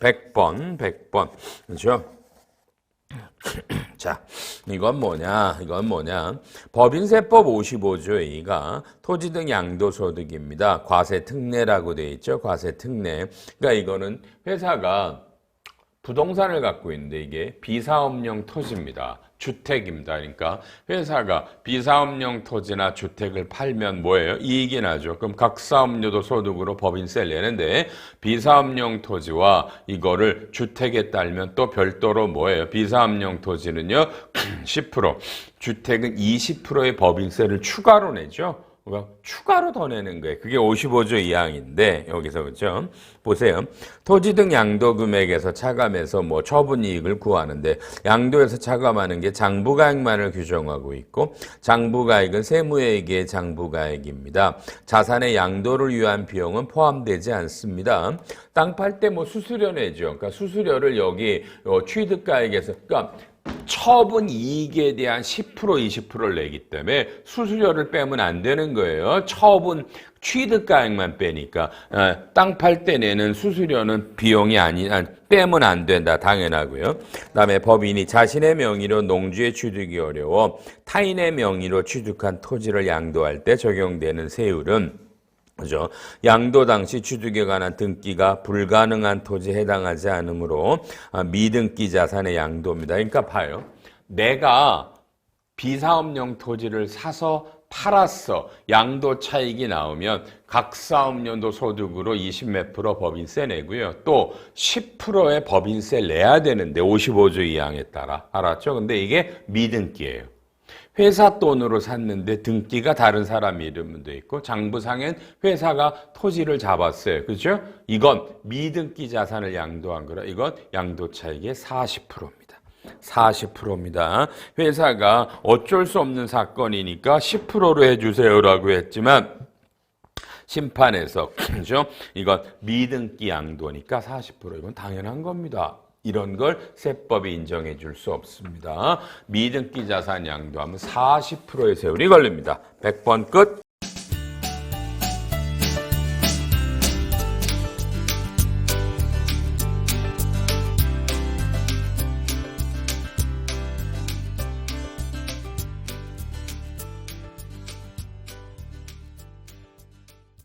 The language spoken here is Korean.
백번백번 그렇죠? 자, 이건 뭐냐? 이건 뭐냐? 법인세법 55조 A가 토지 등 양도소득입니다. 과세 특례라고 돼 있죠. 과세 특례. 그러니까 이거는 회사가 부동산을 갖고 있는데 이게 비사업용 토지입니다. 주택입니다. 그러니까 회사가 비사업용 토지나 주택을 팔면 뭐예요? 이익이 나죠. 그럼 각 사업료도 소득으로 법인세를 내는데 비사업용 토지와 이거를 주택에 딸면 또 별도로 뭐예요? 비사업용 토지는요 10%, 주택은 20%의 법인세를 추가로 내죠. 그러니까 추가로 더 내는 거예요. 그게 55조 2항인데 여기서 그죠? 보세요. 토지 등 양도 금액에서 차감해서 뭐 처분 이익을 구하는데 양도에서 차감하는 게 장부가액만을 규정하고 있고 장부가액은 세무회계의 장부가액입니다. 자산의 양도를 위한 비용은 포함되지 않습니다. 땅 팔 때 뭐 수수료 내죠. 그러니까 수수료를 여기 어, 취득가액에서 그러니까 처분 이익에 대한 10% 20%를 내기 때문에 수수료를 빼면 안 되는 거예요. 처분 취득가액만 빼니까 어, 땅팔 때 내는 수수료는 비용이 아니 아, 빼면 안 된다 당연하고요. 그다음에 법인이 자신의 명의로 농지에 취득이 어려워 타인의 명의로 취득한 토지를 양도할 때 적용되는 세율은 그죠? 양도 당시 취득에 관한 등기가 불가능한 토지에 해당하지 않으므로 아, 미등기 자산의 양도입니다. 그러니까 봐요. 내가 비사업용 토지를 사서 팔았어. 양도 차익이 나오면 각 사업년도 소득으로 20몇 프로 법인세 내고요. 또 10%의 법인세 내야 되는데 55조 2항에 따라. 알았죠? 근데 이게 미등기예요. 회사 돈으로 샀는데 등기가 다른 사람 이름으로 돼 있고 장부상엔 회사가 토지를 잡았어요. 그렇죠? 이건 미등기 자산을 양도한 거라. 이건 양도 차익의 40%입니다. 40%입니다. 회사가 어쩔 수 없는 사건이니까 10%로 해주세요라고 했지만 심판에서 그죠? 이건 미등기 양도니까 40% 이건 당연한 겁니다. 이런 걸 세법이 인정해 줄 수 없습니다. 미등기 자산 양도하면 40%의 세율이 걸립니다. 100번 끝.